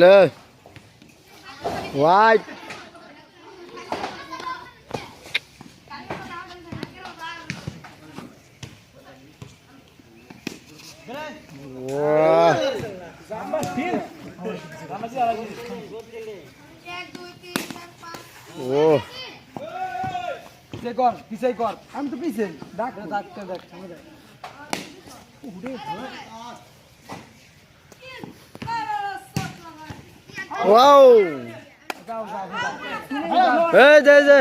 লে। হোয়াইট ও। পিছে কর পিছে কর। আমি পিছে ডাক। ডাক ডাক ওয়াও। এই যে যে।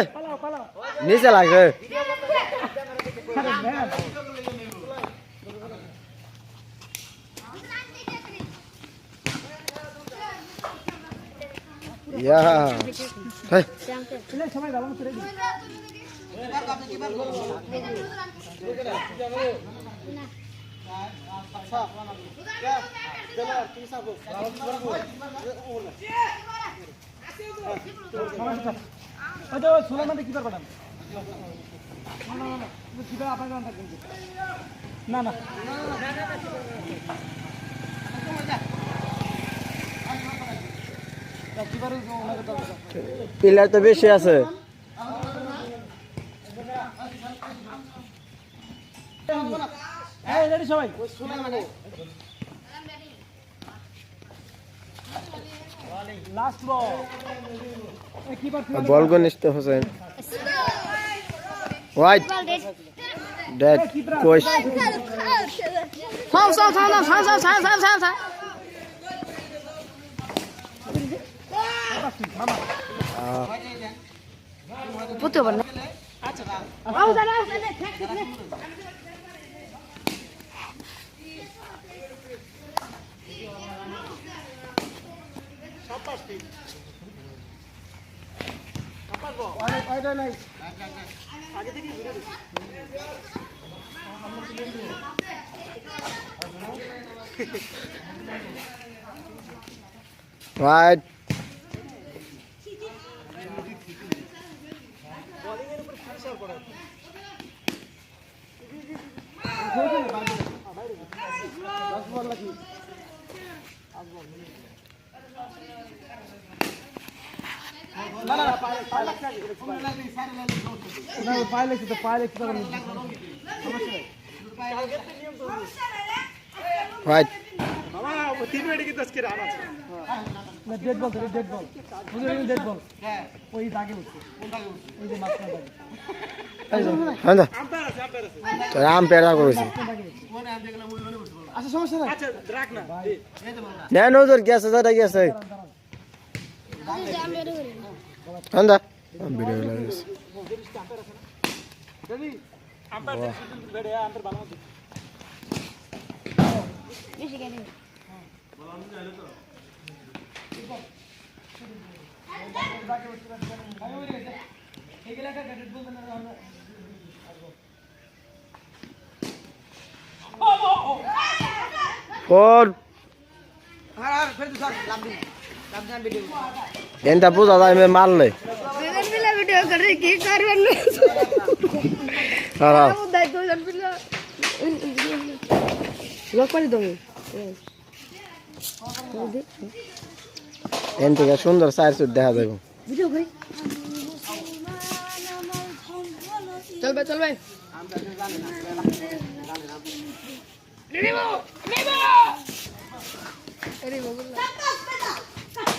নিচে লাগে ইয়া। হ্যাঁ সবাই বাবা না না পিলার তো বেশি আছে। এই রেডি সবাই? লাস্ট বল এই কিপার বল গনিষ্ঠ হোসেন। হোয়াইট ডেড থাম থাম থাম থাম থাম থাম থাম থাম থাম থাম পুতো বল আগে থেকে right पायलट तो पायलट फाइट बाबा वो तीन मिनट की तस्करी आना चाहिए डेड बॉल डेड बॉल मुझे भी डेड बॉल वही दागे उठते वही मार कर दागे हाँ ना तो आम पैरा करो इसे अच्छा समझ रहा अच्छा ड्रैग ना नहीं नो तो क्या सजा रहेगी सर আন্দা ভিডিও লাগিস ফোর আর আর ফের দুসার লাম্বি एंता पूजा दाई में माल ले बेगन मिला वीडियो कर रे की कर बन ले हाँ हाँ दाई तो जन पिला लोग पर दो एंते का सुंदर सार सु देखा देखो वीडियो कर चल बे चल बे रे रे रे रे रे रे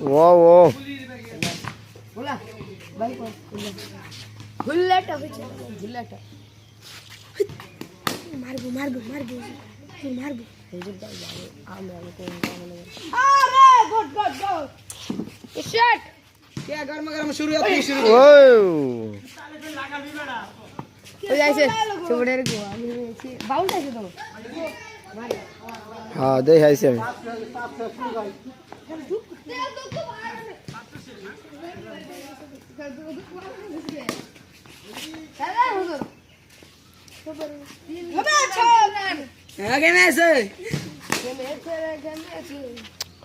वाह वाह। बोला भाई बुलेट। अभी चल। बुलेट। मार दो मार दो मार दो मार दो आम वाले को अरे गुड गुड गो शॉट क्या गर्म गर्म शुरू अपनी शुरू। ओए। ऐसे छोड़े रे गोवा बाउंड ऐसे दो হ্যাঁ দেখ আইছি আমি।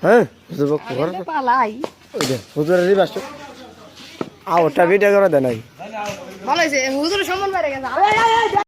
হ্যাঁ ভিডিও করে হুজুর সম্মান